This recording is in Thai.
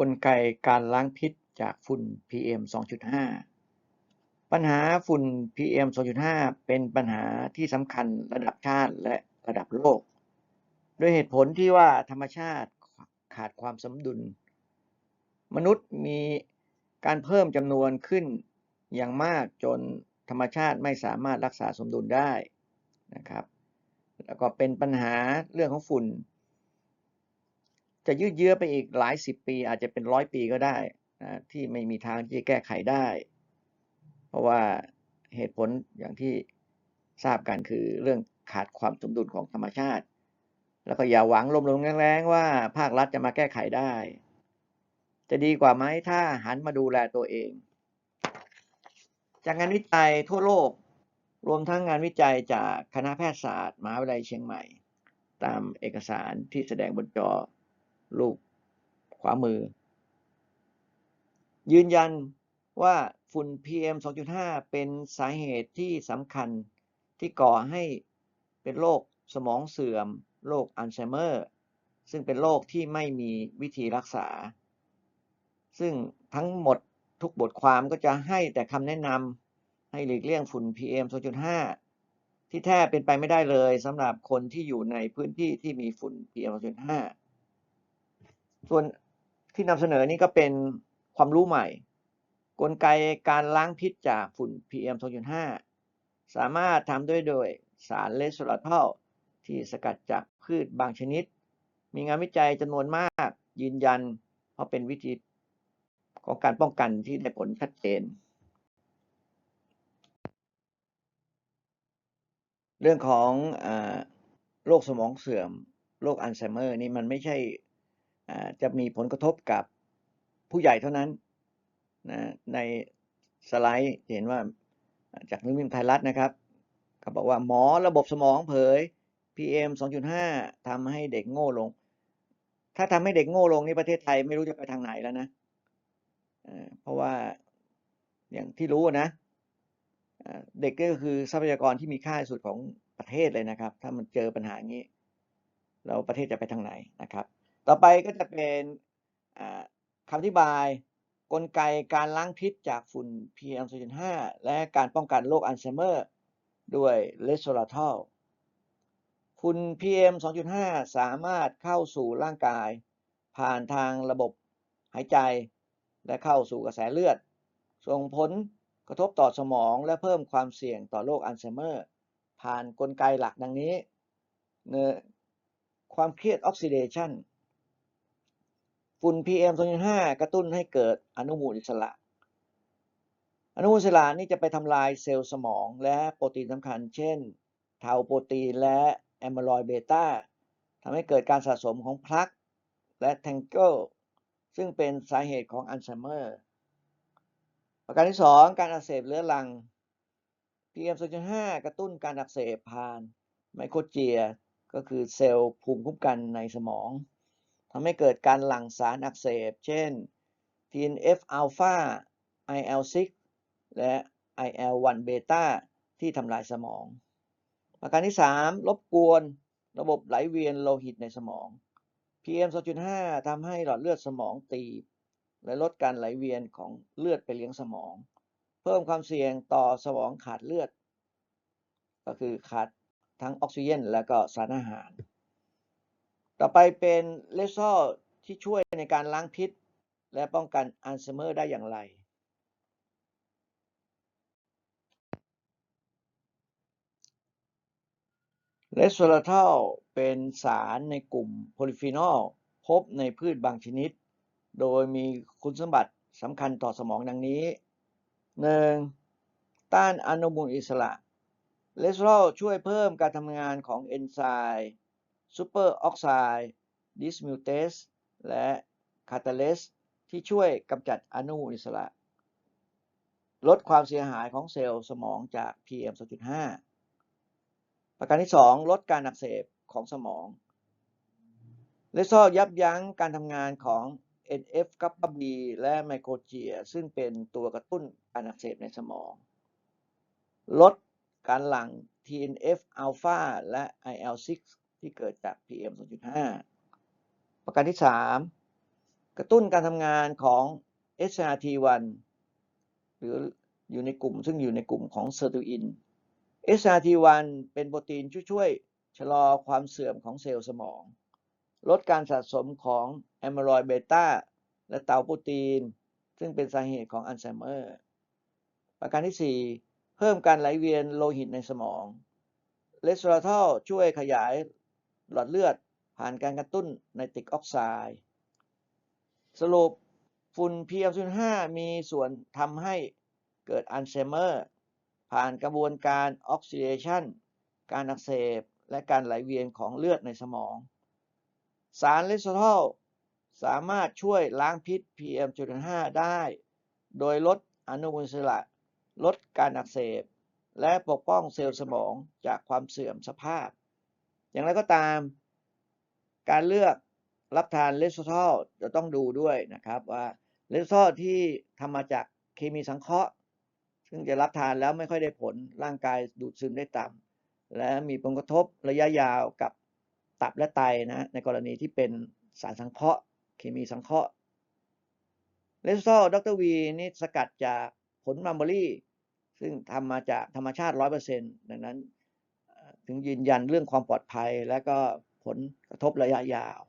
กลไกการล้างพิษจากฝุ่น PM 2.5 ปัญหาฝุ่น PM 2.5 เป็นปัญหาที่สำคัญระดับชาติและระดับโลก ด้วยเหตุผลที่ว่าธรรมชาติขาดความสมดุล มนุษย์มีการเพิ่มจำนวนขึ้นอย่างมากจนธรรมชาติไม่สามารถรักษาสมดุลได้นะครับ แล้วก็เป็นปัญหาเรื่องของฝุ่น จะยืดเยื้อไปอีกหลายสิบปี อาจจะเป็นร้อยปีก็ได้นะที่ไม่มีทางที่จะแก้ไขได้ เพราะว่าเหตุผลอย่างที่ทราบกันคือเรื่องขาดความสมดุลของธรรมชาติ แล้วก็อย่าหวังลมๆแรงๆว่าภาครัฐจะมาแก้ไขได้ จะดีกว่าไหมถ้าหันมาดูแลตัวเอง จากงานวิจัยทั่วโลก รวมทั้งงานวิจัยจากคณะแพทยศาสตร์มหาวิทยาลัยเชียงใหม่ ตามเอกสารที่แสดงบนจอ รูปขวามือ ยืนยันว่าฝุ่น PM 2.5 เป็นสาเหตุที่สำคัญที่ก่อให้เป็นโรคสมองเสื่อม โรคอัลไซเมอร์ ซึ่งเป็นโรคที่ไม่มีวิธีรักษา ซึ่งทั้งหมดทุกบทความก็จะให้แต่คำแนะนำให้หลีกเลี่ยงฝุ่น PM 2.5 ที่แท้เป็นไปไม่ได้เลยสำหรับคนที่อยู่ในพื้นที่ที่มีฝุ่น PM 2.5 ส่วนที่นำเสนอนี้ก็เป็นความรู้ใหม่ กลไกการล้างพิษจากฝุ่น PM 2.5 สามารถทำด้วยโดยสารเลสโซลาทลที่สกัดจากพืชบางชนิด มีงานวิจัยจำนวนมากยืนยันเพราะเป็นวิธีของการป้องกันที่ได้ผลชัดเจน เรื่องของโรคสมองเสื่อม โรคอัลไซเมอร์นี่มันไม่ใช่ จะมีผลกระทบกับผู้ใหญ่เท่านั้นนะในสไลด์เห็นว่าจากนึกพิมไทยรัฐนะครับเขาบอกว่าหมอระบบสมองเผย PM 2.5ทำให้เด็กโง่ลง ถ้าทำให้เด็กโง่ลงนี่ประเทศไทยไม่รู้จะไปทางไหนแล้วนะเพราะว่าอย่างที่รู้นะเด็กก็คือทรัพยากรที่มีค่าสุดของประเทศเลยนะครับ ถ้ามันเจอปัญหาอย่างนี้ เราประเทศจะไปทางไหนนะครับ ต่อไปก็จะเป็นคำอธิบายกลไกการล้างพิษจากฝุ่น PM 2.5 และการป้องกันโรคอัลไซเมอร์ ด้วยเลสโซลาทอลฝุ่น PM 2.5 สามารถเข้าสู่ร่างกาย ผ่านทางระบบหายใจ และเข้าสู่กระแสเลือด ส่งผลกระทบต่อสมองและเพิ่มความเสี่ยงต่อโรคอัลไซเมอร์ ผ่านนกลไกหลักดังนี้ ความเครียดออกซิเดชัน ฝุ่น PM 2.5 กระตุ้นให้เกิดอนุมูลอิสระ อนุมูลอิสระนี่จะไปทำลายเซลล์สมองและโปรตีนสำคัญ เช่นเทาโปรตีนและแอมลอยเบต้าทำให้เกิดการสะสมของพลักและแทงเกิลซึ่งเป็นสาเหตุของอัลไซเมอร์ ประการที่ 2 การอักเสบเรื้อรัง PM 2.5 กระตุ้นการอักเสบผ่านไมโครเจีย ก็คือเซลล์ภูมิคุ้มกันในสมอง ทำให้เกิดการหลั่งสารอักเสบ เช่น TNF อ l p h a IL6 และ IL1 เบต้าที่ทำลายสมอง ประการที่ 3 รบกวนระบบไหลเวียนโลหิตในสมอง PM 2.5ทำให้หลอดเลือดสมองตีบ และลดการไหลเวียนของเลือดไปเลี้ยงสมอง เพิ่มความเสี่ยงต่อสมองขาดเลือด ก็คือขาดทั้งออกซิเจนและก็สารอาหาร ต่อไปเป็นเลซอลที่ช่วยในการล้างพิษ และป้องกันอัลไซเมอร์ได้อย่างไร เลสโซลาเทลเป็นสารในกลุ่มโพลิฟีนอลพบในพืชบางชนิด โดยมีคุณสมบัติสำคัญต่อสมองดังนี้ 1. ต้านอนุมูลอิสระ เลสโซลช่วยเพิ่มการทำงานของเอนไซม์ ซูเปอร์ออกไซด์ดิสมิวเตสและคาตาเลสที่ช่วยกำจัดอนุมูลอิสระ ลดความเสียหายของเซลล์สมองจาก PM 2.5 ประการที่ 2 ลดการอักเสบของสมองเลซอยับยั้งการทำงานของ NF กับ B และไมโครเจียซึ่งเป็นตัวกระตุ้นการอักเสบในสมอง ลดการหลั่ง TNF อัลฟาและ IL6 ที่เกิดจาก PM 2.5 ประการที่ 3 กระตุ้นการทำงานของ SRT1 หรืออยู่ในกลุ่มซึ่งอยู่ในกลุ่มของเซอร์ตูอิน SRT1 เป็นโปรตีนช่วยชะลอความเสื่อมของเซลล์สมอง ลดการสะสมของแอม y ลอยเบต้าและเตาโปรตีน ซึ่งเป็นสาเหตุของอัลไซเมอร์ ประการที่ 4 เพิ่มการไหลเวียนโลหิตในสมองเลสเตอรอลช่วยขยาย หลอดเลือด ผ่านการกระตุ้นไนติกออกไซด์สรุปฝุ่น PM05 มีส่วนทำให้เกิดอัลไซเมอร์ ผ่านกระบวนการออกซิเดชันการอักเสบ และการไหลเวียนของเลือดในสมอง สารเลสเตอรอลสามารถช่วยล้างพิษ PM2.5 ได้ โดยลดอนุมูลอิสระ ลดการอักเสบ และปกป้องเซลล์สมองจากความเสื่อมสภาพ อย่างไรก็ตาม การเลือกรับทานเลสเตอรอลจะต้องดูด้วยนะครับว่าเลสเตอรอลที่ทำมาจากเคมีสังเคราะห์ ซึ่งจะรับทานแล้วไม่ค่อยได้ผลร่างกายดูดซึมได้ต่ำและมีผลกระทบระยะยาวกับตับและไตนะในกรณีที่เป็นสารสังเคราะห์ เคมีสังเคราะห์เลสเตอรอลดรวีนี่สกัดจากผลมัมเบอรี่ซึ่งทำมาจากธรรมชาติ 100%ดังนั้น ถึงยืนยันเรื่องความปลอดภัย และก็ผลกระทบระยะยาว